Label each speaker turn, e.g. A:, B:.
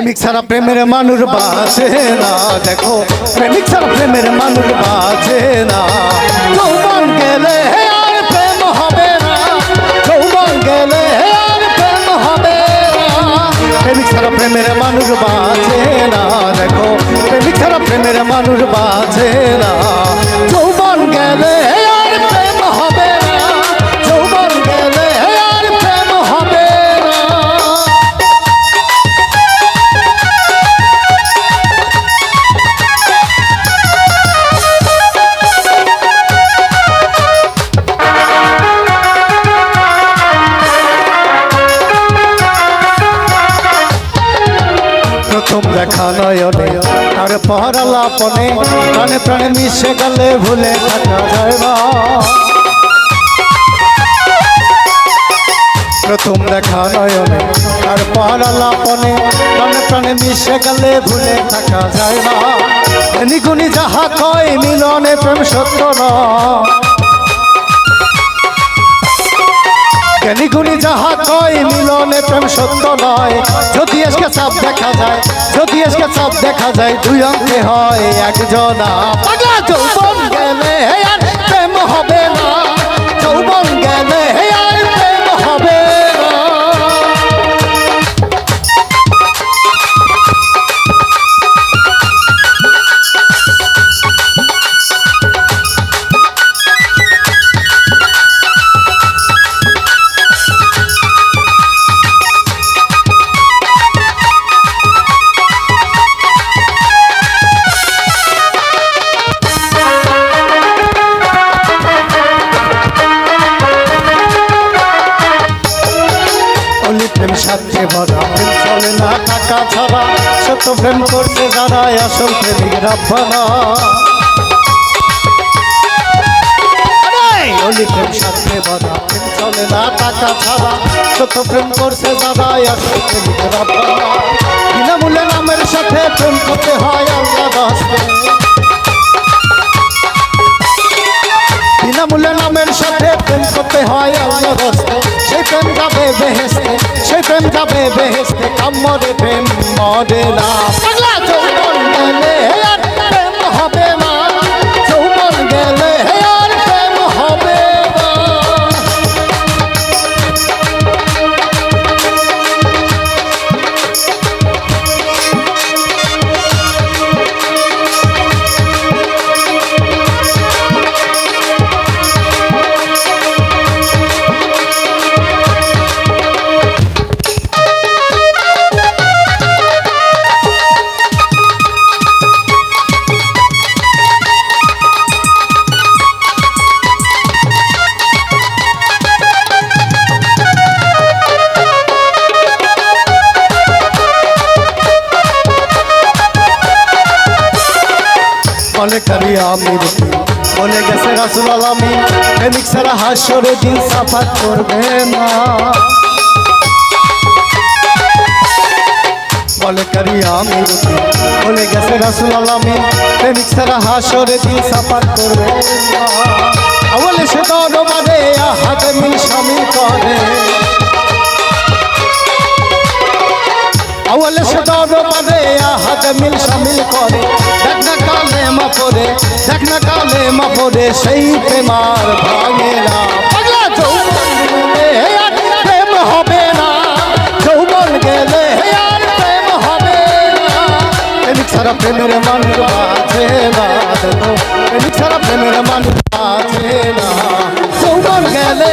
A: প্রেমিক ছাড়া প্রেমের মানুষ বাঁচে না। দেখো, প্রেমিক ছাড়া প্রেমের মানুষ বাঁচে না। যৌবন গেলে আর প্রেম হবে না। যৌবন গেলে আর প্রেম হবে না। প্রেমিক ছাড়া প্রেমের মানুষ বাঁচে না। দেখো, প্রেমিক ছাড়া প্রেমের মানুষ বাঁচে না। প্রথম দেখা নয়নে, তার পহরালাপনে প্রাণে প্রাণে মিশে গেলে ভুলে থাকা যায় প্রথম দেখা নয়নে, তার পহরালাপনে প্রাণে প্রাণে মিশে গেলে ভুলে থাকা যায় না। নিগুনি যাহা কয়, মিলনে প্রেম সত্য না। যাহা কয়, মিলনে প্রেম সত্য নয়। যদি আজকে চাপ দেখা যায় যদি আজকে সব দেখা যায়, দুই অঙ্কে হয় একজনা পাগলা যৌবন গেলে প্রেম হবে না। যৌবন গেলে সত্য প্রেম করতে যারা আসল প্রেমিক রাব্বানা। অলি প্রেম সাথে ভরা প্রেম চলে না টাকা ছাড়া। প্রেম করতে যারা আসল প্রেমিক রাব্বানা। বিনামূল্যে নামের সাথে প্রেম করতে হয় আল্লাহ বিনামূল্যে নামের সাথে প্রেম করতে হয় আল্লাহ সেই প্রেম যাবে বেহেস্তে সেই প্রেম যাবে বেহেস্তে কামরে প্রেম মরে না করি আমি। রুটি বলে গেছে রাসুল আলমী প্রেমিক সারা হাসরে দিন সাফা করবে না। বলে করি আমির বলে গেছে রাসুল আলমী প্রেমিক সারা হাসরে দিন সাফা করবে না। দরবারে আহাদ মিল শামিল করে। দেখ না কালে মা পরে দেখ না কালে মা পরে সেই প্রেমার ভাঙে না পাগলা যৌবন গেলে আর প্রেম হবে না। প্রেমের মানুষ আছে না প্রেমের মানুষ আছে না। গেলে